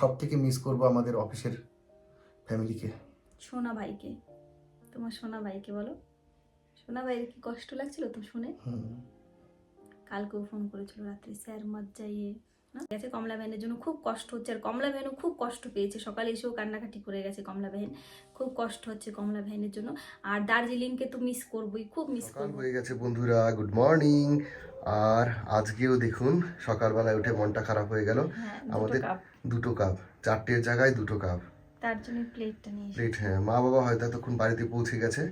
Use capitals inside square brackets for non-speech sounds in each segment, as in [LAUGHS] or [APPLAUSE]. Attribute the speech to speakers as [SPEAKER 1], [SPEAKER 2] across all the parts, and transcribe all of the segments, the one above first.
[SPEAKER 1] সব থেকে মিস করব আমাদের অফিসের ফ্যামিলিকে
[SPEAKER 2] সোনা ভাইকে। তোমার সোনা ভাইকে বলো। সোনা ভাইয়ের কি কষ্ট লাগছিল তো শুনে? কালকেও ফোন করেছিল রাত্রে স্যার মত যাইয়ে না গেছে কমলা ভ্যানের জন্য খুব কষ্ট হচ্ছে। আর কমলা ভ্যানও খুব কষ্ট পেয়েছে। সকালে এসেও কান্নাকাটি করে গেছে কমলা ভ্যান খুব কষ্ট হচ্ছে কমলা ভ্যানের জন্য। আর দার্জিলিংকে তো মিস করবোই খুব মিস করব
[SPEAKER 1] হয়ে গেছে বন্ধুরা গুড মর্নিং আর আজকেও দেখুন সকালবেলায় উঠে মনটা খারাপ হয়ে গেল।
[SPEAKER 2] হ্যাঁ
[SPEAKER 1] আমাদের দুটো কাপ চারটের জায়গায় দুটো কাপ।
[SPEAKER 2] তার জন্য প্লেটটা নিয়ে
[SPEAKER 1] প্লেট হ্যাঁ মা বাবা হয়তো বাড়িতে পৌঁছে গেছে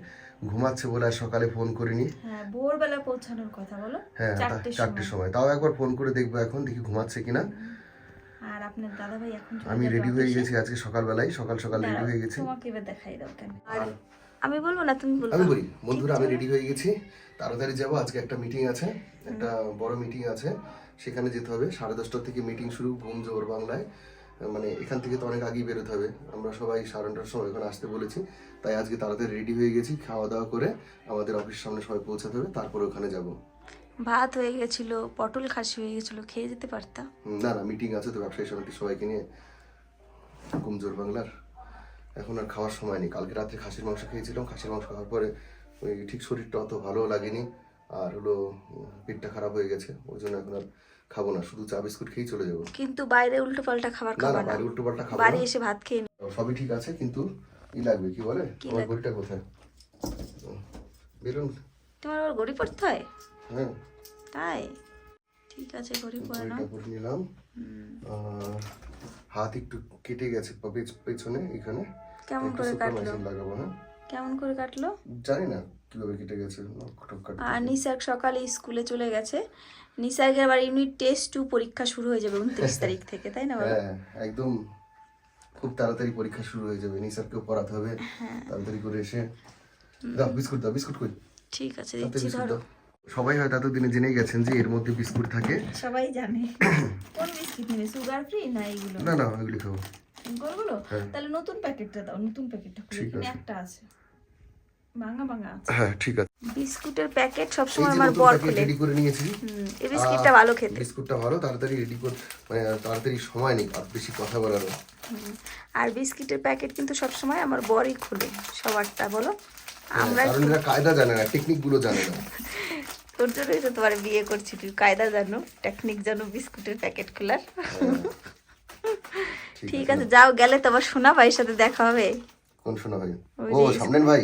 [SPEAKER 1] ঘুমাচ্ছে বলে আর সকালে ফোন করিনি।
[SPEAKER 2] হ্যাঁ ভোরবেলা পৌঁছানোর কথা বলো?
[SPEAKER 1] হ্যাঁ
[SPEAKER 2] চারটের সময়।
[SPEAKER 1] তাও একবার ফোন করে দেখব এখন দেখি ঘুমাচ্ছে কিনা।
[SPEAKER 2] আর আপনার দাদা ভাই এখন
[SPEAKER 1] আমি রেডি হয়ে। গেছি আজকে সকালবেলায় সকাল সকাল রেডি হয়ে গেছি।
[SPEAKER 2] তোমাকে এবার দেখাই দাও কেন। আর
[SPEAKER 1] আর
[SPEAKER 2] আমি বলব না তুমি বলব
[SPEAKER 1] আমি বলি বন্ধুরা আমি রেডি হয়ে গেছি। তাড়াতাড়ি যাব আজকে একটা মিটিং আছে। একটা বড় মিটিং আছে সেখানে যেতে হবে। সাড়ে দশটা থেকে মিটিং শুরু ঘুম জোর বাংলায়। মানে এখান থেকে তো অনেক আগেই বেরোতে হবে। আমরা সবাই সাড়ে নটার সময় ওখানে আসতে বলেছি। তাই আজকে তাড়াতাড়ি রেডি হয়ে গেছি খাওয়া দাওয়া করে আমাদের অফিসের সামনে সবাই পৌঁছাতে হবে তারপরে ওখানে যাব।
[SPEAKER 2] ভাত হয়ে গেছিল পটল খাসি হয়ে গেছিল খেয়ে যেতে পারতাম।
[SPEAKER 1] না না মিটিং আছে তো ব্যবসায়ী সমিতির সবাইকে নিয়ে। কুমজোর বাংলার। এখন আর খাওয়ার সময় নেই। কালকে রাত্রে খাসির মাংস খেয়েছিলাম। খাসির মাংস খাওয়ার পরে ওই ঠিক শরীরটা অত ভালো লাগেনি। আর হলো পেটটা খারাপ হয়ে গেছে ওই জন্য এখন আর খাব না শুধু চা বিস্কুট খেয়েই চলে যাব।
[SPEAKER 2] কিন্তু বাইরে উল্টো পাল্টা খাবার
[SPEAKER 1] না
[SPEAKER 2] খাবা
[SPEAKER 1] না।
[SPEAKER 2] না
[SPEAKER 1] বাইরে উল্টো পাল্টা খাব
[SPEAKER 2] বাড়ি এসে ভাত খেয়ে নি।
[SPEAKER 1] সবই ঠিক আছে কিন্তু ই লাগবে কি বলে?
[SPEAKER 2] কি
[SPEAKER 1] আমার ঘড়িটা কোথায়? বেরোন
[SPEAKER 2] তোমার আবার ঘড়ি পড়তে হয়?
[SPEAKER 1] হ্যাঁ।
[SPEAKER 2] তাই? ঠিক আছে ঘড়ি পরে নাও
[SPEAKER 1] পরে নিলাম। হাত একটু কেটে গেছে পেছনে এখানে।
[SPEAKER 2] কেমন করে কাটলো?
[SPEAKER 1] লাগাবো হ্যাঁ।
[SPEAKER 2] কেমন করে কাটলো?
[SPEAKER 1] জানি না। কীভাবে কেটে গেছে?
[SPEAKER 2] নিসার্গ সকালে স্কুলে চলে গেছে। নিসার্গের আবার ইউনিট টেস্ট টু পরীক্ষা শুরু হয়ে যাবে উনত্রিশ [LAUGHS] তারিখ থেকে তাই না
[SPEAKER 1] হ্যাঁ একদম খুব তাড়াতাড়ি পরীক্ষা শুরু হয়ে যাবে। নিসারকেও পড়াতে হবে।
[SPEAKER 2] হ্যাঁ।
[SPEAKER 1] তাড়াতাড়ি করে এসে দাও বিস্কুট দাও বিস্কুট কই?
[SPEAKER 2] ঠিক আছে দিচ্ছি ধরো।
[SPEAKER 1] সবাই হয়তো এতদিনে জেনেই গেছেন যে এর মধ্যে বিস্কুট থাকে।
[SPEAKER 2] সবাই জানে। [COUGHS] কোন বিস্কিট নেবে সুগার ফ্রি না এইগুলো
[SPEAKER 1] না না ওইগুলি খাব।
[SPEAKER 2] গোলগুলো
[SPEAKER 1] হ্যাঁ।
[SPEAKER 2] তাহলে নতুন প্যাকেটটা দাও নতুন প্যাকেটটা খুলে। একটা আছে। ভাঙা ভাঙা
[SPEAKER 1] হ্যাঁ ঠিক আছে।
[SPEAKER 2] বিস্কুটের প্যাকেট সবসময় আমার বর
[SPEAKER 1] প্যাকেট
[SPEAKER 2] খুলে।
[SPEAKER 1] রেডি করে নিয়েছি
[SPEAKER 2] হুম, এই বিস্কিটটা ভালো খেতে।
[SPEAKER 1] বিস্কুটটা ভালো তাড়াতাড়ি রেডি করে মানে তাড়াতাড়ি সময় নেই আর বেশি কথা বলার
[SPEAKER 2] হুম, আর বিস্কিটের প্যাকেট কিন্তু সবসময় আমার বরই খুলে সবারটা বলো? আমরা
[SPEAKER 1] কারণ এরা কায়দা জানে না টেকনিকগুলো জানে না। [LAUGHS]
[SPEAKER 2] তোর জন্যই তো তোমার বিয়ে করছি তুই কায়দা জানো টেকনিক জানো বিস্কুটের প্যাকেট খোলার। [LAUGHS]
[SPEAKER 1] ঠিক
[SPEAKER 2] ঠিক আছে যাও গেলে তোমার সোনা ভাইয়ের সাথে দেখা হবে।
[SPEAKER 1] কোন শোনা ভাই? ও সামনেন ভাই।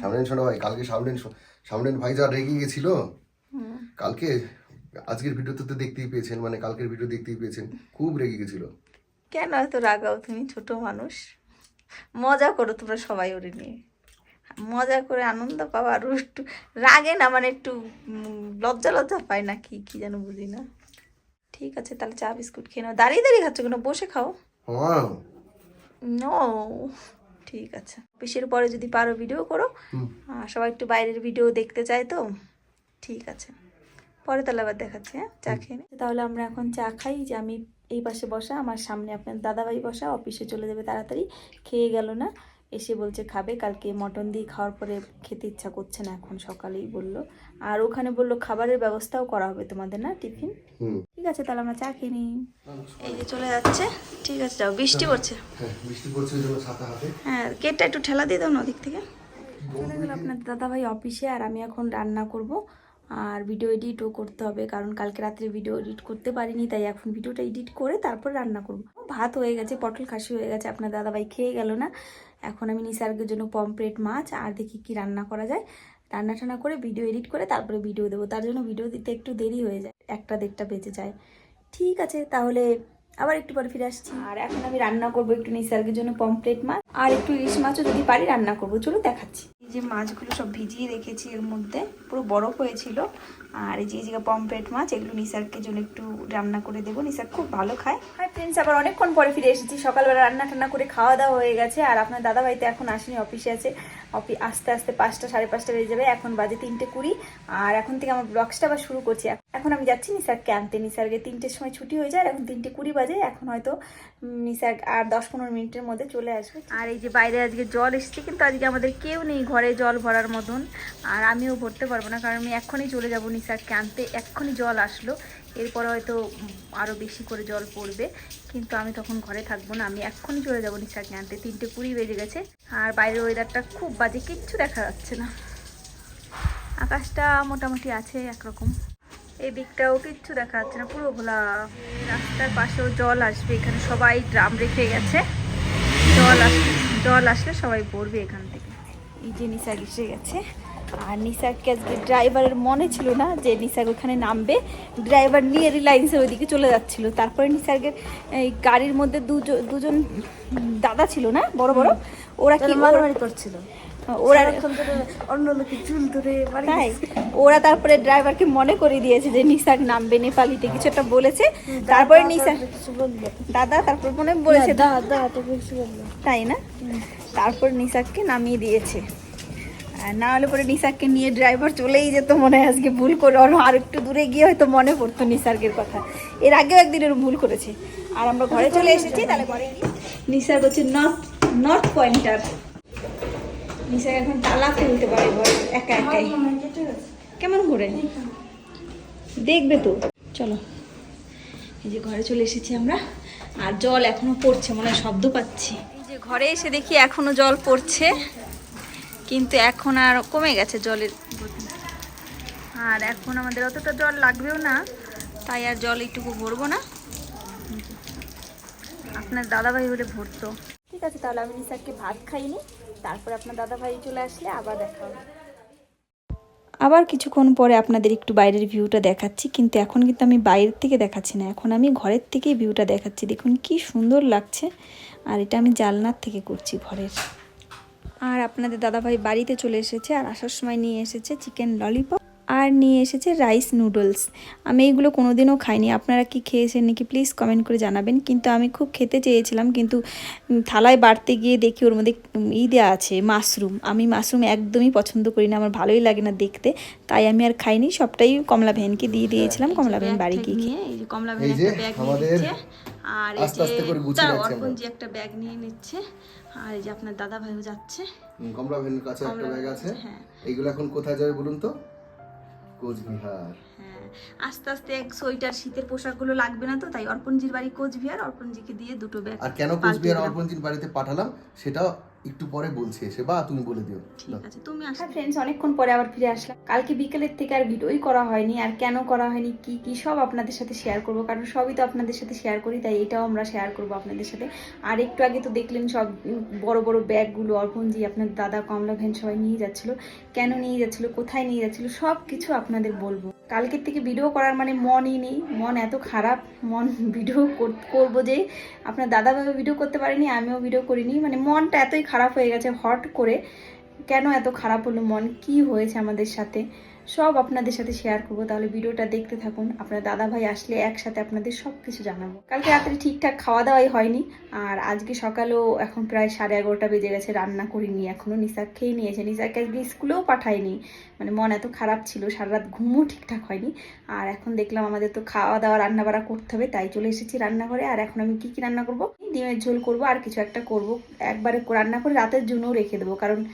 [SPEAKER 1] সামনেন শোনা ভাই কালকে সামনেন সামনেন ভাই যা রেগে গেছিল কালকে আজকের ভিডিওতে তো দেখতেই পেয়েছেন মানে কালকের ভিডিও দেখতেই পেয়েছেন খুব রেগে গেছিল।
[SPEAKER 2] কেন এত রাগাও তুমি? ছোট মানুষ। মজা করো তোমরা সবাই ওরে নিয়ে। মজা করে আনন্দ পাও আর একটু রাগে না মানে একটু লজ্জা লজ্জা পায় না কি কি যেন বুঝি না। ঠিক আছে তাহলে চা বিস্কুট খেয়ে নাও। দাঁড়িয়ে দাঁড়িয়ে খাচ্ছ কেন? বসে খাও। নো। ঠিক আছে। অফিসের পরে যদি পারো ভিডিও করো। সবাই একটু বাইরের ভিডিও দেখতে চায় তো। ঠিক আছে। পরে তাহলে আবার দেখাচ্ছি হ্যাঁ? চা খেয়ে। তাহলে আমরা এখন চা খাই। যে আমি এই পাশে বসা আমার সামনে আপনার দাদাভাই বসা অফিসে চলে যাবে তাড়াতাড়ি। খেয়ে গেল না। এসে বলছে খাবে? কালকে মটন দিয়ে খাওয়ার পরে খেতে ইচ্ছা করছে না এখন সকালেই বলল। আর ওখানে বলল খাবারের ব্যবস্থাও করা হবে তোমাদের না টিফিন? ঠিক আছে তাহলে আমরা চা খেয়ে নিই। এই যে চলে যাচ্ছে। ঠিক আছে যাও বৃষ্টি পড়ছে।
[SPEAKER 1] হ্যাঁ বৃষ্টি পড়ছে
[SPEAKER 2] হ্যাঁ গেটটা একটু ঠেলা দিয়ে দাও না ওদিক থেকে? চলে গেল আপনার দাদাভাই অফিসে আর আমি এখন রান্না করব। আর ভিডিও এডিটও করতে হবে কারণ কালকে রাত্রে ভিডিও এডিট করতে পারিনি তাই এখন ভিডিওটা এডিট করে তারপর রান্না করব। ভাত হয়ে গেছে পটল খাসি হয়ে গেছে আপনার দাদাভাই খেয়ে গেল না। এখন আমি নিসার্গের জন্য পমপ্লেট মাছ আর দেখি কি রান্না করা যায়। রান্না টান্না করে ভিডিও এডিট করে তারপরে ভিডিও দেবো। তার জন্য ভিডিও দিতে একটু দেরি হয়ে যায়। একটা দেড়টা বেঁচে যায়। ঠিক আছে, তাহলে আবার একটু পরে ফিরে আসছি। আর এখন আমি রান্না করব একটু নিসার্গের জন্য পমপ্লেট মাছ। আর একটু ইলিশ মাছও যদি পারি রান্না করব। চলো দেখাচ্ছি। এই যে মাছগুলো সব ভিজিয়ে রেখেছি এর মধ্যে, পুরো বরফ হয়েছিল। আর এই যে এই যে পমপ্লেট মাছ এগুলো নিসার্গের জন্য একটু রান্না করে দেবো। নিসার খুব ভালো খায়। হাই ফ্রেন্ডস আবার অনেকক্ষণ পরে ফিরে এসেছি। সকালবেলা রান্না টান্না করে খাওয়া দাওয়া হয়ে গেছে। আর আপনার দাদা ভাই তো এখন আসেনি অফিসে আছে। অফিস আস্তে আস্তে পাঁচটা সাড়ে পাঁচটা বেজে যাবে। এখন বাজে তিনটে কুড়ি। আর এখন থেকে আমার ব্লগসটা আবার শুরু করছি। এখন আমি যাচ্ছি নিসার্গকে আনতে নিসার্গে তিনটের সময় ছুটি হয়ে যায়। আর এখন তিনটে কুড়ি বাজে। এখন হয়তো উম, নিসার্গ আর দশ পনেরো মিনিটের মধ্যে চলে আসবে। আর এই যে বাইরে আজকে জল এসছে কিন্তু আজকে আমাদের কেউ নেই। ঘরে জল ভরার মতন। আর আমিও ভরতে পারব না কারণ আমি এক্ষুনি চলে যাব নিসার্গকে আনতে এক্ষুনি জল আসলো। এরপর হয়তো আরও বেশি করে জল পড়বে। কিন্তু আমি তখন ঘরে থাকব না। আমি এক্ষুনি চলে যাব নিশাকে আনতে তিনটে কুড়ি বেজে গেছে। আর বাইরের ওয়েদারটা খুব বাজে, কিচ্ছু দেখা যাচ্ছে না। আকাশটা মোটামুটি আছে একরকম। এই দিকটাও কিচ্ছু দেখা যাচ্ছে না। পুরো ভোলা। রাস্তার পাশেও জল আসবে। এখানে সবাই ড্রাম রেখে গেছে। জল আসলে জল আসলে সবাই পড়বে এখান থেকে। এই যে নিসার এসে গেছে। আর নিসারকে আজকে ড্রাইভারের মনে ছিল না যে নিসার ওখানে নামবে। ড্রাইভার নিয়ে রিলায়েন্সের ওইদিকে চলে যাচ্ছিল। তারপরে নিসার্গের এই গাড়ির মধ্যে দুজন দুজন দাদা ছিল না? বড় বড়? ওরা কি
[SPEAKER 3] মারামারি করছিল।
[SPEAKER 2] ওরা
[SPEAKER 3] অন্য লোকের চুল ধরে
[SPEAKER 2] তাই। ওরা তারপরে ড্রাইভারকে মনে করে দিয়েছে যে নিসার নামবে নেপালিতে। কিছু একটা বলেছে। তারপরে নিসার দাদা তারপর মনে বলেছে
[SPEAKER 3] দা দা তো কিছু বলল।
[SPEAKER 2] তাই না? তারপর নিসাককে নামিয়ে দিয়েছে। আর না হলে পরে নিসাককে নিয়ে ড্রাইভার চলেই যেত মনে হয়, আজকে ভুল করে আর আর একটু দূরে গিয়ে হয়তো মনে পড়তো নিসার্গের কথা। এর আগেও একদিন এর ভুল করেছে। আর আমরা ঘরে চলে এসেছি, তাহলে ঘরে নিসার্গ হচ্ছে নর্থ নর্থ পয়েন্টার নিসার্গ এখন তালা খুলতে পারে বল একা একাই। কেমন করে দেখবে তো। চলো। এই যে ঘরে চলে এসেছি আমরা। আর জল এখনও পড়ছে, মনে হয় শব্দ পাচ্ছি। এই যে ঘরে এসে দেখি এখনও জল পড়ছে। কিন্তু এখন আর কমে গেছে জলের গতি। আর এখন আমাদের অতটা জল লাগবেও না তাই আর জল এইটুকু ভরবো না। আপনার দাদাভাই হলে ভরতো। ঠিক আছে তাহলে আমি নিসারকে ভাত খাইনি তারপরে আপনার দাদাভাই চলে আসলে আবার দেখা হবে। আবার কিছুক্ষণ পরে আপনাদের একটু বাইরের ভিউটা দেখাচ্ছি কিন্তু এখন কিন্তু আমি বাইরের থেকে দেখাচ্ছি না। এখন আমি ঘরের থেকেই ভিউটা দেখাচ্ছি দেখুন কি সুন্দর লাগছে। আর এটা আমি জালনার থেকে করছি ঘরের আর আপনাদের দাদাভাই বাড়িতে চলে এসেছে আর আসার সময় নিয়ে এসেছে চিকেন ললিপপ আর নিয়ে এসেছে রাইস নুডলস আমি এইগুলো কোনোদিনও খাইনি। আপনারা কি খেয়েছেন নাকি প্লিজ কমেন্ট করে জানাবেন। কিন্তু আমি খুব খেতে চেয়েছিলাম কিন্তু থালায় বাড়তে গিয়ে দেখি ওর মধ্যে ই দেওয়া আছে মাশরুম আমি মাশরুম একদমই পছন্দ করি না আমার ভালোই লাগে না দেখতে। তাই আমি আর খাইনি। সবটাই কমলা ভ্যানকে দিয়ে দিয়েছিলাম। কমলা ভ্যান বাড়ি গিয়ে খেয়ে। কমলা ভ্যান একটা ব্যাগ নিয়ে
[SPEAKER 1] আমাদের
[SPEAKER 2] নিচ্ছে আর এই যে। অর্পণজি একটা ব্যাগ নিয়ে নিচ্ছে। আর এই যে আপনার দাদা ভাইও যাচ্ছে।
[SPEAKER 1] কমলা ভ্যানের কাছে একটা ব্যাগ আছে।
[SPEAKER 2] হ্যাঁ।
[SPEAKER 1] এইগুলো এখন কোথায় যাবে বলুন তো? কোচবিহার।
[SPEAKER 2] হ্যাঁ আস্তে আস্তে এক সোয়েটার শীতের পোশাকগুলো লাগবে না তো তাই অর্পণজির বাড়ি কোচবিহার অর্পণজিকে দিয়ে দুটো ব্যাগ
[SPEAKER 1] আর কেন কোচবিহার অর্পণজির বাড়িতে পাঠালাম সেটা একটু পরে বলছি এসে বা তুমি বলে দিও।
[SPEAKER 2] ঠিক আছে তুমি আসো। ফ্রেন্ডস অনেকক্ষণ পরে আবার ফিরে আসলাম। কালকে বিকেলের থেকে আর ভিডিওই করা হয়নি আর কেন করা হয়নি কি কি সব আপনাদের সাথে শেয়ার করব কারণ সবই তো আপনাদের সাথে শেয়ার করি তাই এটাও আমরা শেয়ার করব আপনাদের সাথে। আর একটু আগে তো দেখলেন সব বড় বড় ব্যাগগুলো অর্পণজি আপনার দাদা কমলা ভ্যান সবাই নিয়ে যাচ্ছিল। কেন নিয়ে যাচ্ছিল কোথায় নিয়ে যাচ্ছিল সব কিছু আপনাদের বলব। কালকের থেকে ভিডিও করার মানে মনই নেই। মন এত খারাপ, মন ভিডিও করব যে আপনার দাদাভাবে ভিডিও করতে পারিনি, আমিও ভিডিও করিনি। মানে মনটা এতই খারাপ হয়ে গেছে হট করে। কেন এত খারাপ হলো মন? কি হয়েছে আমাদের সাথে? সব আপনাদের সাথে শেয়ার করব। তাহলে ভিডিওটা দেখতে থাকুন। আপনার দাদা ভাই আসলে একসাথে আপনাদের সব কিছু জানাব। কালকে রাত্রে ঠিকঠাক খাওয়া দাওয়াই হয়নি। আর আজকে সকালেও এখন প্রায় সাড়ে এগারোটা বেজে গেছে, রান্না করিনি এখনও নিশাক খেয়ে নিয়েছে। নিশাকে আজকে স্কুলেও পাঠায়নি। মানে মন এত খারাপ ছিল, সারা রাত ঘুমও ঠিকঠাক হয়নি। আর এখন দেখলাম আমাদের তো খাওয়া দাওয়া রান্না বাড়া করতে হবে, তাই চলে এসেছি রান্নাঘরে। আর এখন আমি কি কি রান্না করব? ডিমের ঝোল করব, আর কিছু একটা করব। একবারে রান্না করে রাতের জন্যও রেখে দেবো। কারণ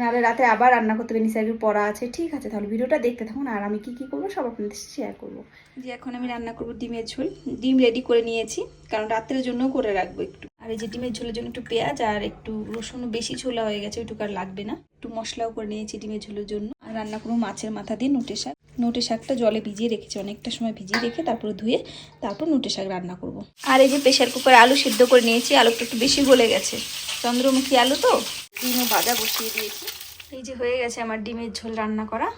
[SPEAKER 2] নাহলে রাতে আবার রান্না করতে হবে নিসার্গের পড়া আছে, ঠিক আছে, তাহলে ভিডিওটা দেখতে থাকুন, আর আমি কি কি করব সব আপনাদের শেয়ার করব। যে এখন আমি রান্না করব ডিমের ঝোল, ডিম রেডি করে নিয়েছি, কারণ রাত্রের জন্য করে রাখব একটু। আর এই যে ডিমের ঝোলের জন্য একটু পেঁয়াজ আর একটু রসুন বেশি ছোলা হয়ে গেছে, ওইটুকু আর লাগবে না। একটু মশলাও করে নিয়েছি ডিমের ঝোলের জন্য। আর রান্না করব মাছের মাথা দিয়ে নুটে নোটে শাকটা জলে ভিজিয়ে রেখেছি, অনেকটা সময় ভিজিয়ে রেখে তারপরে ধুয়ে তারপর নোটে শাক রান্না করব। আর এই যে প্রেশার কুকারে আলু সিদ্ধ করে নিয়েছি, আলুটা একটু বেশি গলে গেছে। চন্দ্রমুখী আলু তো? ডিমও ভাজা বসিয়ে দিয়েছি। এই যে হয়ে গেছে আমার ডিমের ঝোল রান্না করা।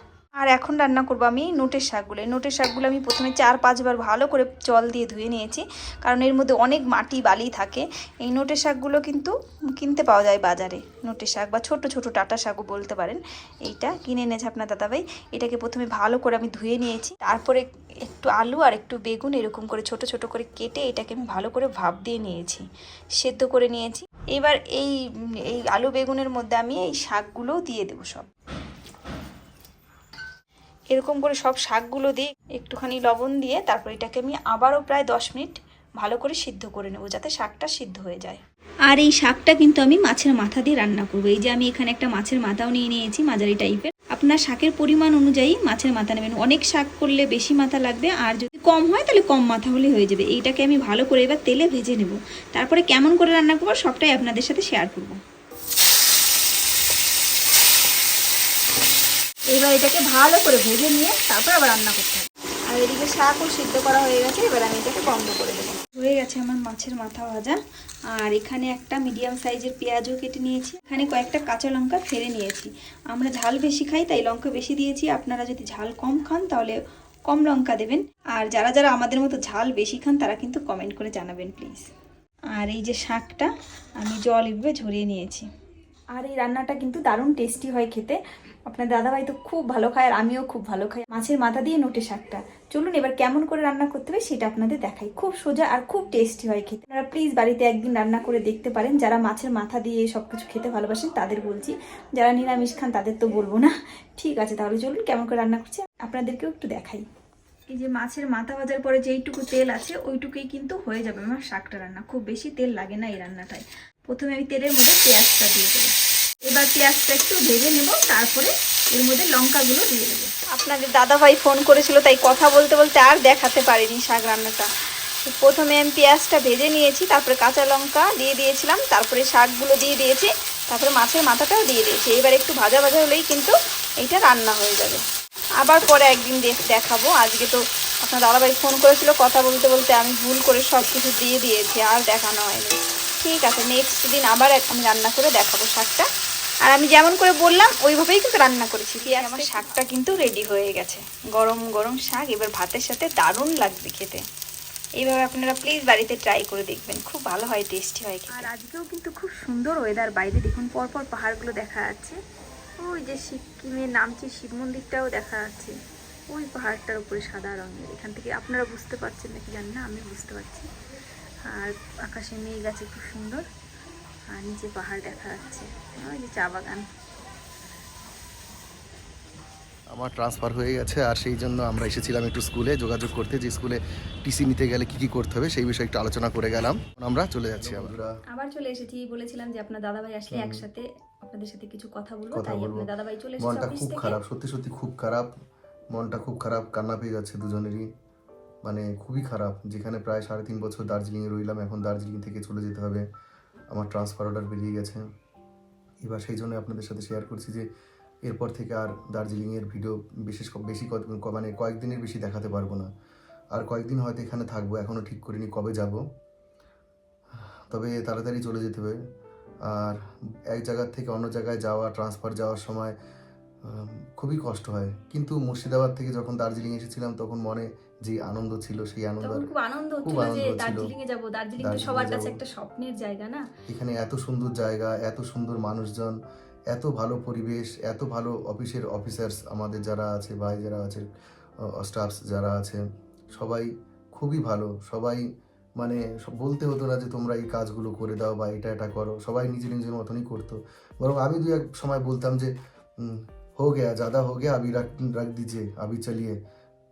[SPEAKER 2] আর এখন রান্না করব আমি নোটের শাকগুলো। এই নোটের শাকগুলো আমি প্রথমে চার, পাঁচবার ভালো করে জল দিয়ে ধুয়ে নিয়েছি, কারণ এর মধ্যে অনেক মাটি বালি থাকে। এই নোটের শাকগুলো কিন্তু কিনতে পাওয়া যায় বাজারে, নোটের শাক বা ছোট ছোট টাটা শাকও বলতে পারেন। এইটা কিনে এনেছে আপনার দাদাভাই। এটাকে প্রথমে ভালো করে আমি ধুয়ে নিয়েছি। তারপরে একটু আলু আর একটু বেগুন এরকম করে ছোট ছোট করে কেটে এটাকে আমি ভালো করে ভাপ দিয়ে নিয়েছি, সেদ্ধ করে নিয়েছি। এবার এই এই আলু, বেগুনের মধ্যে আমি এই শাকগুলোও দিয়ে দেবো সব। এরকম করে সব শাকগুলো দিয়ে একটুখানি লবণ দিয়ে তারপর এটাকে আমি আবারও প্রায় দশ মিনিট ভালো করে সিদ্ধ করে নেব, যাতে শাকটা সিদ্ধ হয়ে যায়। আর এই শাকটা কিন্তু আমি মাছের মাথা দিয়ে রান্না করব। এই যে আমি এখানে একটা মাছের মাথাও নিয়ে নিয়েছি, মাঝারি টাইপের। আপনার শাকের পরিমাণ অনুযায়ী মাছের মাথা নেবেন। অনেক শাক করলে বেশি মাথা লাগবে, আর যদি কম হয় তাহলে কম মাথা হলে হয়ে যাবে। এইটাকে আমি ভালো করে এবার তেলে ভেজে নেব। তারপরে কেমন করে রান্না করব, সবটাই আপনাদের সাথে শেয়ার করব। এবার এটাকে ভালো করে ভেজে নিয়ে তারপর আবার রান্না করতে হবে। আর এদিকে শাকও সিদ্ধ করা হয়ে গেছে, এবার আমি এটাকে বন্ধ করে দেবো। হয়ে গেছে আমার মাছের মাথা ভাজা। আর এখানে একটা মিডিয়াম সাইজের পেঁয়াজও কেটে নিয়েছি। এখানে কয়েকটা কাঁচা লঙ্কা ফেলে নিয়েছি। আমরা ঝাল বেশি খাই, তাই লঙ্কা বেশি দিয়েছি। আপনারা যদি ঝাল কম খান, তাহলে কম লঙ্কা দেবেন। আর যারা যারা আমাদের মতো ঝাল বেশি খান, তারা কিন্তু কমেন্ট করে জানাবেন, প্লিজ। আর এই যে শাকটা, আমি জল এভাবে ঝরিয়ে নিয়েছি। আর এই রান্নাটা কিন্তু দারুণ টেস্টি হয় খেতে। আপনার দাদাভাই তো খুব ভালো খায় আর আমিও খুব ভালো খাই। মাছের মাথা দিয়ে নোটে শাকটা। চলুন এবার কেমন করে রান্না করতে হবে সেটা আপনাদের দেখাই। খুব সোজা আর খুব টেস্টি হয় খেতে। আপনারা প্লিজ বাড়িতে একদিন রান্না করে দেখতে পারেন। যারা মাছের মাথা দিয়ে সব কিছু খেতে ভালোবাসেন তাদের বলছি। যারা নিরামিষ খান তাদের তো বলব না। ঠিক আছে, তাহলে চলুন কেমন করে রান্না করছি আপনাদেরকেও একটু দেখাই। এই যে মাছের মাথা ভাজার পরে যেইটুকু তেল আছে, ওইটুকুই কিন্তু হয়ে যাবে আমার শাকটা রান্না। খুব বেশি তেল লাগে না এই রান্নাটায়। প্রথমে আমি তেলের মধ্যে পেঁয়াজটা দিয়ে দেবো। এবার পেঁয়াজটা একটু ভেজে নেব, তারপরে এর মধ্যে লঙ্কাগুলো দিয়ে দেবো। আপনাদের দাদা ভাই ফোন করেছিল, তাই কথা বলতে বলতে আর দেখাতে পারিনি শাক রান্নাটা। প্রথমে আমি পেঁয়াজটা ভেজে নিয়েছি, তারপরে কাঁচা লঙ্কা দিয়ে দিয়েছিলাম, তারপরে শাকগুলো দিয়ে দিয়েছি, তারপরে মাছের মাথাটাও দিয়ে দিয়েছি। এবার একটু ভাজা ভাজা হলেই কিন্তু এইটা রান্না হয়ে যাবে। আবার পরে একদিন দেখ- দেখাবো। আজকে তো আপনার দাদাভাই ফোন করেছিল, কথা বলতে বলতে আমি ভুল করে সব কিছু দিয়ে দিয়েছি, আর দেখানো হয়নি। ঠিক আছে নেক্সট দিন আবার আমি রান্না করে দেখাবো শাকটা। আর আমি যেমন করে বললাম ওইভাবেই কিন্তু রান্না করেছি। দিয়ে আমার শাকটা কিন্তু রেডি হয়ে গেছে। গরম গরম শাক এবার ভাতের সাথে দারুণ লাগবে খেতে। এইভাবে আপনারা প্লিজ বাড়িতে ট্রাই করে দেখবেন। খুব ভালো হয় টেস্টি হয় আর আজকেও কিন্তু খুব সুন্দর ওয়েদার বাইরে দেখুন পরপর পাহাড়গুলো দেখা যাচ্ছে। ওই যে সিকিমের নামছি শিব মন্দিরটাও দেখা যাচ্ছে। ওই পাহাড়টার উপরে সাদা রঙের। এখান থেকে আপনারা বুঝতে পারছেন নাকি জানি না আমি বুঝতে পারছি। আর আকাশে মেঘ আছে খুব সুন্দর। আর নিচে পাহাড় দেখা যাচ্ছে। ওই যে চা বাগান।
[SPEAKER 1] আমার ট্রান্সফার হয়ে গেছে আর সেই জন্য আমরা এসেছিলাম একটু স্কুলে যোগাযোগ করতে। যে স্কুলে টিসি নিতে গেলে কি কি করতে হবে সেই বিষয়ে একটু আলোচনা করে গেলাম। আমরা চলে যাচ্ছি আমরা
[SPEAKER 2] আবার চলে এসেছি। বলেছিলাম যে আপনার দাদাভাই আসলে একসাথে আপনাদের সাথে কিছু কথা বলব তাই
[SPEAKER 1] বলব।
[SPEAKER 2] আপনার দাদাভাই চলে এসেছে
[SPEAKER 1] মনটা খুব খারাপ সত্যি সত্যি খুব খারাপ। মনটা খুব খারাপ কান্না পেয়ে যাচ্ছে দুজনেরই। মানে খুবই খারাপ। যেখানে প্রায় সাড়ে তিন বছর দার্জিলিংয়ে রইলাম, এখন দার্জিলিং থেকে চলে যেতে হবে। আমার ট্রান্সফার অর্ডার বেরিয়ে গেছে। এবার সেই জন্য আপনাদের সাথে শেয়ার করছি যে, এরপর থেকে আর দার্জিলিংয়ের ভিডিও বিশেষ বেশি মানে কয়েকদিনের বেশি দেখাতে পারব না। আর কয়েকদিন হয়তো এখানে থাকব এখনও ঠিক করিনি কবে যাব। তবে তাড়াতাড়ি চলে যেতে হবে। আর এক জায়গার থেকে অন্য জায়গায় যাওয়া ট্রান্সফার যাওয়ার সময় খুবই কষ্ট হয়। কিন্তু মুর্শিদাবাদ থেকে যখন দার্জিলিং এসেছিলাম, তখন মনে যে আনন্দ ছিল সেই আনন্দ
[SPEAKER 2] খুব আনন্দ হচ্ছিল যে দার্জিলিং এ যাব দার্জিলিং তো সবার কাছে একটা স্বপ্নের জায়গা না?
[SPEAKER 1] এখানে এত সুন্দর জায়গা এত সুন্দর মানুষজন এত ভালো পরিবেশ এত ভালো অফিসের অফিসার্স আমাদের যারা আছে ভাই যারা আছে স্টাফস যারা আছে সবাই খুবই ভালো। সবাই মানে বলতে হতো না যে তোমরা এই কাজগুলো করে দাও বা এটা এটা করো। সবাই নিজের নিজের মতনই করতো। বরং আমি দু এক সময় বলতাম যে হো গেয়া জাদা হো গেয়া আবি রাখ রাখ দিজিয়ে আবি চালিয়ে।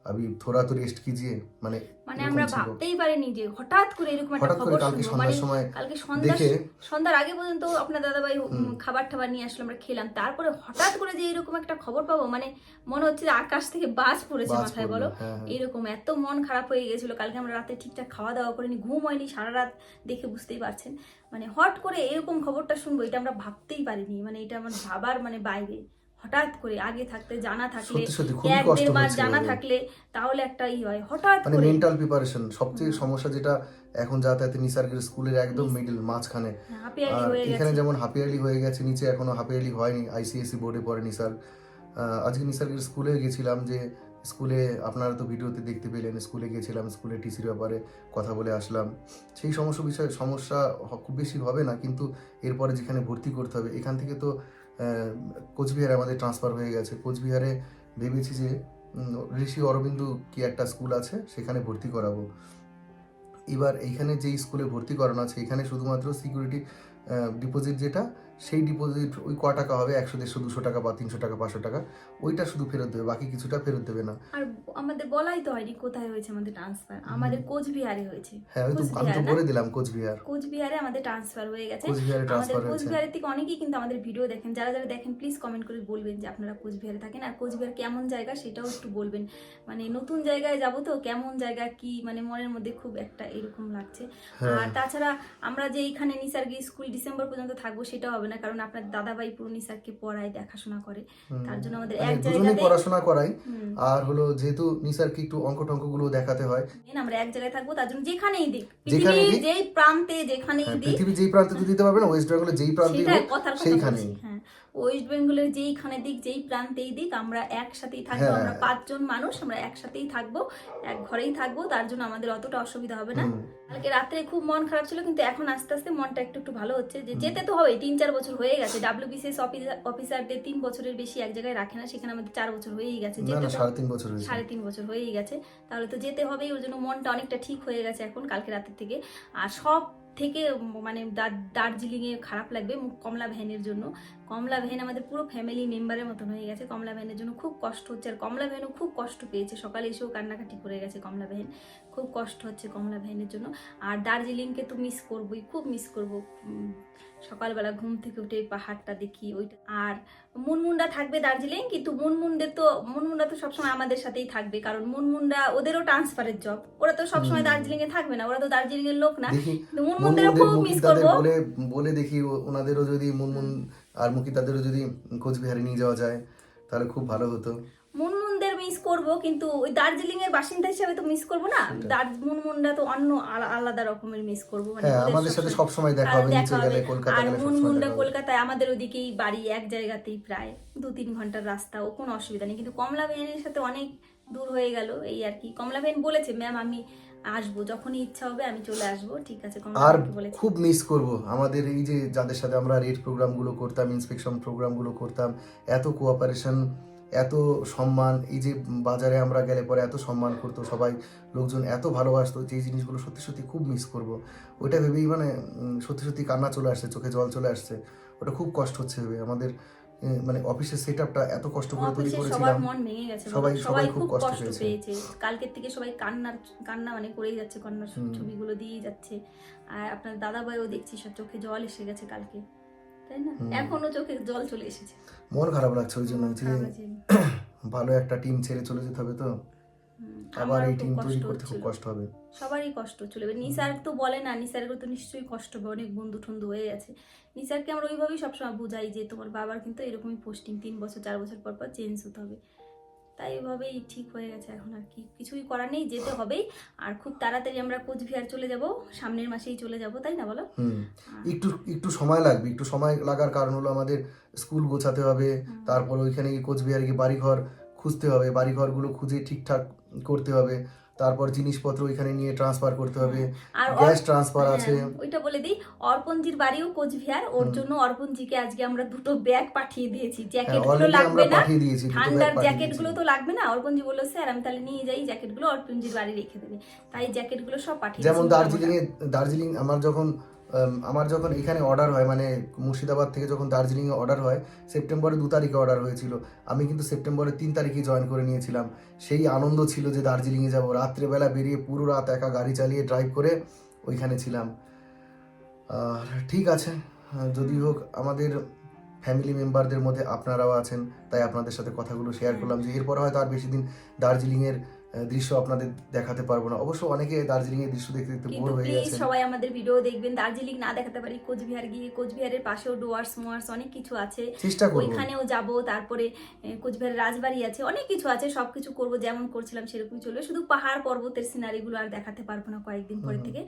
[SPEAKER 1] अभी थोड़ा तो रेस्ट कीजिए মানে
[SPEAKER 2] মানে
[SPEAKER 1] এরকম
[SPEAKER 2] আমরা
[SPEAKER 1] ছিল।
[SPEAKER 2] ভাবতেই পারিনি যে হঠাৎ করে এরকম একটা
[SPEAKER 1] হঠাৎ করে
[SPEAKER 2] খবর
[SPEAKER 1] কালকে
[SPEAKER 2] শুনবো মানে
[SPEAKER 1] সন্ধ্যার সময়
[SPEAKER 2] কালকে সন্ধ্যা
[SPEAKER 1] দেখে
[SPEAKER 2] সন্ধ্যার আগে পর্যন্ত আপনার দাদাভাই উম,
[SPEAKER 1] হুম।
[SPEAKER 2] খাবার টাবার নিয়ে আসলো আমরা খেলাম তারপরে হঠাৎ করে যে এরকম একটা খবর পাবো মানে মনে হচ্ছে যে আকাশ থেকে বাজ পড়েছে
[SPEAKER 1] বাজ
[SPEAKER 2] মাথায়
[SPEAKER 1] পড়লো,
[SPEAKER 2] বলো
[SPEAKER 1] হ্যাঁ, হ্যাঁ।
[SPEAKER 2] এরকম এত মন খারাপ হয়ে গেছিল কালকে আমরা রাতে ঠিকঠাক খাওয়া দাওয়া করিনি ঘুম হয়নি সারা রাত দেখে বুঝতেই পারছেন মানে হট করে এরকম খবরটা শুনবো এটা আমরা ভাবতেই পারিনি মানে এটা আমার ভাবার মানে বাইরে হঠাৎ করে আগে থাকতে জানা থাকলে এক
[SPEAKER 1] কষ্ট
[SPEAKER 2] দেড় মাস জানা থাকলে তাহলে একটা ই হয়। হঠাৎ
[SPEAKER 1] মানে
[SPEAKER 2] করে
[SPEAKER 1] মেন্টাল প্রিপারেশন সবচেয়ে সমস্যা যেটা এখন যাতায়াতে নিসার্গের স্কুলের একদম মিডল মাঝখানে। আর এখানে যেমন হাফ ইয়ারলি হয়ে গেছে নিচে এখনও হাফ ইয়ারলি হয়নি আইসিএসসি বোর্ডে পড়ে নিসার। আজকে নিসার্গের স্কুলে গেছিলাম যে স্কুলে আপনারা তো ভিডিওতে দেখতে পেলেন স্কুলে গেছিলাম স্কুলে টিসির ব্যাপারে কথা বলে আসলাম। সেই সমস্ত বিষয়ে সমস্যা খুব বেশি হবে না কিন্তু এরপরে যেখানে ভর্তি করতে হবে এখান থেকে তো কোচবিহারে আমাদের ট্রান্সফার হয়ে গেছে। কোচবিহারে ভেবেছি যে ঋষি অরবিন্দু কি একটা স্কুল আছে, সেখানে ভর্তি করাবো। এবার এইখানে যেই স্কুলে ভর্তি করানো আছে, এখানে শুধুমাত্র সিকিউরিটি ডিপোজিট যেটা সেই ডিপোজিট ওই ক টাকা হবে? একশো দেড়শো দুশো টাকা বা তিনশো টাকা পাঁচশো টাকা। ওইটা শুধু ফেরত দেবে বাকি কিছুটা ফেরত দেবে না।
[SPEAKER 2] আর আমাদের বলাই তো হয়নি কোথায় হয়েছে আমাদের ট্রান্সফার আমাদের কোচবিহারে হয়েছে।
[SPEAKER 1] হ্যাঁ ওই তো আমি তো
[SPEAKER 2] কোচবিহার
[SPEAKER 1] বলে দিলাম কোচবিহার।
[SPEAKER 2] কোচবিহারে আমাদের ট্রান্সফার হয়ে গেছে।
[SPEAKER 1] কোচবিহারে ট্রান্সফার হয়েছে।
[SPEAKER 2] কোচবিহারের থেকে অনেকেই কিন্তু আমাদের ভিডিও দেখেন। যারা যারা দেখেন প্লিজ কমেন্ট করে বলবেন যে আপনারা কোচবিহারে থাকেন আর কোচবিহার কেমন জায়গা সেটাও একটু বলবেন। মানে নতুন জায়গায় যাব তো কেমন জায়গা কি মানে মনের মধ্যে খুব একটা এরকম লাগছে।
[SPEAKER 1] হ্যাঁ।
[SPEAKER 2] আর তাছাড়া আমরা যে এইখানে নিসার্গি স্কুল ডিসেম্বর পর্যন্ত থাকব সেটা হবে না কারণ আপনার দাদাভাই পুরো নিসারকে পড়ায় দেখাশোনা করে। তার জন্য আমাদের
[SPEAKER 1] মানে
[SPEAKER 2] এক জায়গাতে
[SPEAKER 1] পড়াশোনা করাই আর হলো যেহেতু নিসারকে একটু অঙ্ক টঙ্কগুলো দেখাতে হয়।
[SPEAKER 2] আমরা এক জায়গায় থাকব তার জন্য যেখানেই দিক। পৃথিবীর যেই প্রান্তে যেখানেই
[SPEAKER 1] হ্যাঁ,
[SPEAKER 2] দিক।
[SPEAKER 1] পৃথিবীর যেই প্রান্তে তো দিতে পারবে না ওয়েস্ট বেঙ্গলের যেই প্রান্তে সেইখানেই।
[SPEAKER 2] হ্যাঁ। ওয়েস্ট বেঙ্গলের যেইখানে দিক যেই প্রান্তেই দিক আমরা একসাথেই থাকব
[SPEAKER 1] হ্যাঁ।
[SPEAKER 2] আমরা পাঁচজন মানুষ আমরা একসাথেই থাকব এক ঘরেই থাকব তার জন্য আমাদের অতটা অসুবিধা হবে না। কালকে রাত্রে খুব মন খারাপ ছিল কিন্তু এখন আস্তে আস্তে মনটা একটু একটু ভালো হচ্ছে। যে যেতে তো হবে তিন চার বছর হয়ে গেছে। ডাব্লিউবিসিএস অফিসারদের তিন বছরের বেশি এক জায়গায় রাখে না সেখানে আমাদের চার বছর হয়েই গেছে।
[SPEAKER 1] সাড়ে তিন বছর
[SPEAKER 2] সাড়ে তিন বছর হয়েই গেছে। তাহলে তো যেতে হবেই ওর জন্য মনটা অনেকটা ঠিক হয়ে গেছে এখন কালকে রাতের থেকে। আর সব থেকে মানে দার- দার্জিলিংয়ে খারাপ লাগবে কমলা ভ্যানের জন্য। কমলা ভ্যান আমাদের পুরো ফ্যামিলি মেম্বারের মতন হয়ে গেছে। কমলা ভ্যানের জন্য খুব কষ্ট হচ্ছে আর কমলা ভ্যানও খুব কষ্ট পেয়েছে। সকালে এসেও কান্নাকাটি করে গেছে কমলা ভ্যান খুব কষ্ট হচ্ছে কমলা ভ্যানের জন্য। আর দার্জিলিংকে তো মিস করবই খুব মিস করব। সকালবেলা ঘুম থেকে উঠে পাহাড়টা দেখি ওইটা। আর মুনমুন্ডা থাকবে দার্জিলিং কিন্তু মুনমুনদের তো মুনমুন্ডা তো সবসময় আমাদের সাথেই থাকবে। কারণ মুনমুন্ডা ওদেরও ট্রান্সফারের জব ওরা তো সবসময়। দার্জিলিং এ থাকবে না ওরা তো দার্জিলিং এর লোক না। মুনমুনদেরও খুব মিস করব।
[SPEAKER 1] বলে বলে দেখি ওনাদেরও যদি মুনমুন আর মুকিতাদেরও যদি কোচবিহারে নিয়ে যাওয়া যায় তাহলে খুব ভালো হতো।
[SPEAKER 2] মুনমুনদের মিস করব কিন্তু ওই দার্জিলিং এর বাসিন্দা হিসেবে তো মিস করব না? মুনমুনরা তো অন্য আলাদা রকমের মিস করব মানে
[SPEAKER 1] হ্যাঁ আমাদের সাথে
[SPEAKER 2] সবসময়-
[SPEAKER 1] সবসময় দেখা হবে নিচে গেলে কলকাতা
[SPEAKER 2] আর
[SPEAKER 1] হবে।
[SPEAKER 2] কলকাতায় আমাদের ওদিকেই বাড়ি এক জায়গাতেই প্রায় দু তিন ঘণ্টার রাস্তা ও কোনো অসুবিধা নেই। কিন্তু কমলা বেনের সাথে অনেক দূর হয়ে গেল এই আর কি। কমলা বেন বলেছে ম্যাম আমি আসব যখনই ইচ্ছা হবে আমি চলে আসব ঠিক আছে
[SPEAKER 1] আর খুব মিস করব। আমাদের এই যে যাদের সাথে আমরা রেড প্রোগ্রামগুলো করতাম ইন্সপেকশন প্রোগ্রামগুলো করতাম এত কোঅপারেশন এত সম্মান এই যে বাজারে আমরা গেলে পরে এত সম্মান করতো সবাই লোকজন এত ভালোবাসতো যে জিনিসগুলো সত্যি সত্যি খুব মিস করব। ওইটা ভেবেই মানে সত্যি সত্যি কান্না চলে আসছে চোখে জল চলে আসছে। ওটা খুব কষ্ট হচ্ছে ভেবে। আমাদের মানে অফিসের সেট আপটা এত কষ্ট করে তৈরি
[SPEAKER 2] করেছিলাম। সবার
[SPEAKER 1] করেছিলাম
[SPEAKER 2] মন ভেঙে গেছে
[SPEAKER 1] সবাই-
[SPEAKER 2] সবাই খুব
[SPEAKER 1] কষ্ট পেয়েছে।
[SPEAKER 2] কালকের থেকে সবাই কান্নার কান্না মানে করেই যাচ্ছে
[SPEAKER 1] কান্নার
[SPEAKER 2] ছবিগুলো দিয়েই যাচ্ছে। আর আপনার দাদা ভাইও দেখছি সব চোখে জল এসে গেছে কালকে। তাই না। এখনও চোখে জল চলে এসেছে।
[SPEAKER 1] মন খারাপ লাগছে ওই জন্য। ভালো একটা টিম ছেড়ে চলে যেতে হবে তো। আবার এই টিম তৈরি করতে খুব কষ্ট হবে।
[SPEAKER 2] সবারই কষ্ট নিসার তো বলে না তো নিশ্চয়ই কষ্ট হবে অনেক বন্ধু টন্ধু হয়ে গেছে। নিসারকে আমরা ওইভাবেই সবসময় বুঝাই যে তোমার বাবার কিন্তু এরকমই পোস্টিং তিন বছর চার বছর পর পর চেঞ্জ হতে হবে। তাই ঠিক হয়ে গেছে এখন আর কি। কিছুই করার নেই যেতে হবেই। আর খুব তাড়াতাড়ি আমরা কোচবিহার চলে যাব সামনের মাসেই চলে যাব তাই না বলো?
[SPEAKER 1] একটু একটু সময় লাগবে একটু সময় লাগার কারণ হলো আমাদের স্কুল গোছাতে হবে তারপর ওইখানে কোচবিহারে গিয়ে বাড়িঘর খুঁজতে হবে বাড়িঘরগুলো খুঁজে ঠিকঠাক করতে হবে। তারপর জিনিসপত্র ওইখানে নিয়ে ট্রান্সফার করতে হবে। গ্যাস ট্রান্সফার আছে
[SPEAKER 2] হ্যাঁ, ওইটা বলে দিই অর্পণজির বাড়িও কোচবিহার। ওর জন্য অর্পণজিকে আজকে আমরা দুটো ব্যাগ পাঠিয়ে দিয়েছি।
[SPEAKER 1] জ্যাকেটগুলো
[SPEAKER 2] লাগবে না। ঠান্ডার
[SPEAKER 1] ব্যাগ জ্যাকেটগুলো
[SPEAKER 2] তো লাগবে না। অর্পণজি বলল স্যার আমি তাহলে নিয়ে যাই জ্যাকেটগুলো অর্পণজির বাড়ি রেখে দেবে। তাই জ্যাকেটগুলো সব পাঠিয়ে
[SPEAKER 1] যেমন দার্জিলিং এ দার্জিলিং আমার যখন আমার যখন এখানে অর্ডার হয় মানে মুর্শিদাবাদ থেকে যখন দার্জিলিংয়ে অর্ডার হয়, সেপ্টেম্বরের দু তারিখে অর্ডার হয়েছিল। আমি কিন্তু সেপ্টেম্বরের তিন তারিখে জয়েন করে নিয়েছিলাম। সেই আনন্দ ছিল যে দার্জিলিংয়ে যাব। রাত্রেবেলা বেরিয়ে পুরো রাত একা গাড়ি চালিয়ে ড্রাইভ করে ওইখানে ছিলাম। আর ঠিক আছে, যদি হোক আমাদের ফ্যামিলি মেম্বারদের মধ্যে আপনারাও আছেন, তাই আপনাদের সাথে কথাগুলো শেয়ার করলাম যে এরপর হয়তো আর বেশি দিন দার্জিলিংয়ের দৃশ্য আপনাদের দেখাতে পারব না। অবশ্য অনেকে দার্জিলিংয়ের দৃশ্য দেখতে দেখতে বোর
[SPEAKER 2] কিন্তু
[SPEAKER 1] হয়ে
[SPEAKER 2] প্লিজ সবাই আমাদের ভিডিও দেখবেন। দার্জিলিং না দেখাতে পারি কোচবিহার গিয়ে কোচবিহারের পাশেও ডোয়ার্স মোয়ার্স অনেক কিছু আছে।
[SPEAKER 1] চেষ্টা করব।
[SPEAKER 2] ওইখানেও যাব তারপরে কোচবিহারের রাজবাড়ি আছে অনেক কিছু আছে সবকিছু করব যেমন করছিলাম সেরকমই চলবে। শুধু পাহাড় পর্বতের সিনারিগুলো আর দেখাতে পারব না কয়েকদিন পরে থেকে।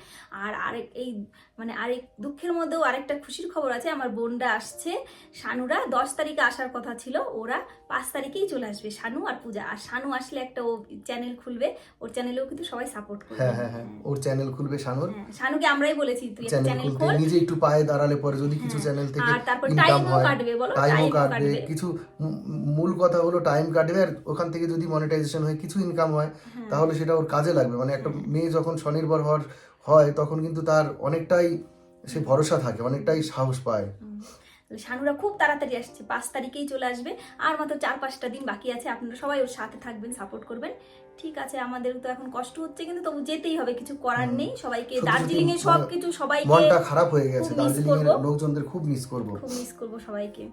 [SPEAKER 2] আর আরেক এই মানে আরেক দুঃখের মধ্যেও আরেকটা খুশির খবর আছে আমার বোনরা আসছে শানুরা। দশ তারিখে আসার কথা ছিল ওরা পাঁচ তারিখেই চলে আসবে শানু আর পূজা। আর শানু আসলে একটা ও চ্যানেল খুলবে ওর চ্যানেলেও কিন্তু সবাই সাপোর্ট করবে
[SPEAKER 1] হ্যাঁ হ্যাঁ হ্যাঁ ওর চ্যানেল খুলবে শানুর
[SPEAKER 2] হ্যাঁ, শানুকে আমরাই বলেছি তুই
[SPEAKER 1] চ্যানেল
[SPEAKER 2] খোল
[SPEAKER 1] নিজে একটু পায়ে দাঁড়ালে পরে যদি কিছু। চ্যানেল থেকে
[SPEAKER 2] আর তারপর টাইমও কাটবে বলো
[SPEAKER 1] টাইমও কাটবে কিছু মূল কথা হলো টাইম কাটবে আর ওখান থেকে যদি মনিটাইজেশন হয় কিছু ইনকাম হয়
[SPEAKER 2] হ্যাঁ।
[SPEAKER 1] তাহলে সেটা ওর কাজে লাগবে মানে একটা মেয়ে যখন স্বনির্ভর হওয়ার হয় তখন কিন্তু তার অনেকটাই সে ভরসা থাকে অনেকটাই সাহস পায়।
[SPEAKER 2] শানুরা খুব তাড়াতাড়ি আসছে পাঁচ তারিখেই চলে আসবে আর মাত্র চার পাঁচটা দিন বাকি আছে আপনারা সবাই ওর সাথে থাকবেন সাপোর্ট করবেন ঠিক আছে আমাদের তো এখন কষ্ট হচ্ছে কিন্তু তবু যেতেই হবে কিছু করার নেই সবাইকে দার্জিলিং এর
[SPEAKER 1] মানে
[SPEAKER 2] সবকিছু সবাইকে
[SPEAKER 1] মনটা খারাপ হয়ে গেছে দার্জিলিং এর লোকজনদের খুব মিস করব।
[SPEAKER 2] খুব মিস করব সবাইকে।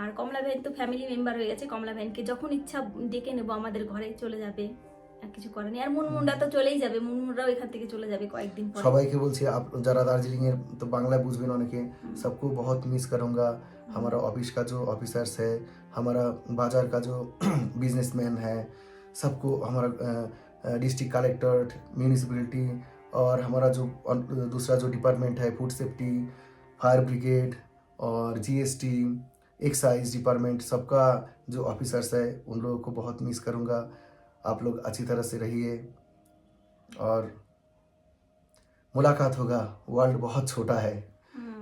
[SPEAKER 2] আর কমলা ভ্যান তো ফ্যামিলি মেম্বার হয়ে গেছে কমলা ভ্যানকে যখন ইচ্ছা ডেকে নেব আমাদের ঘরে চলে যাবে কিছু করার নেই। আর মুনমুনরা তো চলেই যাবে মুনমুনরাও এখান থেকে চলে যাবে কয়েকদিন পর।
[SPEAKER 1] সবাইকে বলছি যারা দার্জিলিং এর তো বাংলা বুঝবেন অনেকে সবকো বহুত মিস করুঙ্গা। আমার অফিস কাজও অফিসারস হে আমার বাজার কাজও [CLEARS THROAT] বিজনেসম্যান जो सबको हमारा डिस्ट्रिक्ट कलेक्टर म्यूनिसिपैलिटी और हमारा जो दूसरा जो डिपार्टमेंट है फ़ूड सेफ्टी फायर ब्रिगेड और जीएसटी एक्साइज डिपार्टमेंट सबका जो ऑफिसर्स है उन लोगों को बहुत मिस करूँगा। आप लोग अच्छी तरह से रहिए और मुलाकात होगा। वर्ल्ड बहुत छोटा है।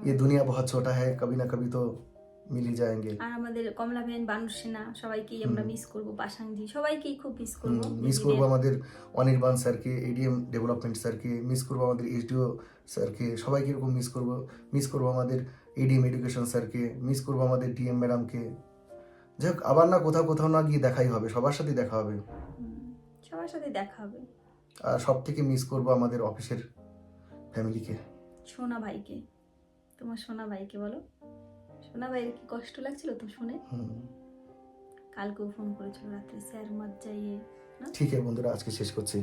[SPEAKER 1] ये दुनिया बहुत छोटा है कभी ना कभी तो মিলি যায়েঙ্গে
[SPEAKER 2] আর আমাদের কমলা বেন বানু সবাইকেই আমরা মিস করব পাশাংজি সবাইকেই খুব মিস করব।
[SPEAKER 1] মিস করব আমাদের অনির্বাণ স্যারকে এডিএম ডেভেলপমেন্ট স্যারকে মিস করব আমাদের এসডিও স্যারকে সবাইকে এরকম মিস করব মিস করব আমাদের এডিএম এডুকেশন স্যারকে মিস করব আমাদের ডিএম ম্যাডামকে যাই হোক আবার না কোথাও কোথাও না গিয়ে দেখাই হবে সবার সাথে দেখা হবে।
[SPEAKER 2] সবার সাথে দেখা হবে।
[SPEAKER 1] আর সব থেকে মিস করব আমাদের অফিসের ফ্যামিলিকে
[SPEAKER 2] সোনা ভাইকে তোমার সোনা ভাইকে বলো। সোনা ভাইয়ের কি কষ্ট লাগছিল তো শুনে? কালকেও ফোন করেছিল রাত্রে স্যার মত যাইয়ে
[SPEAKER 1] ঠিক আছে বন্ধুরা আজকে শেষ করছি।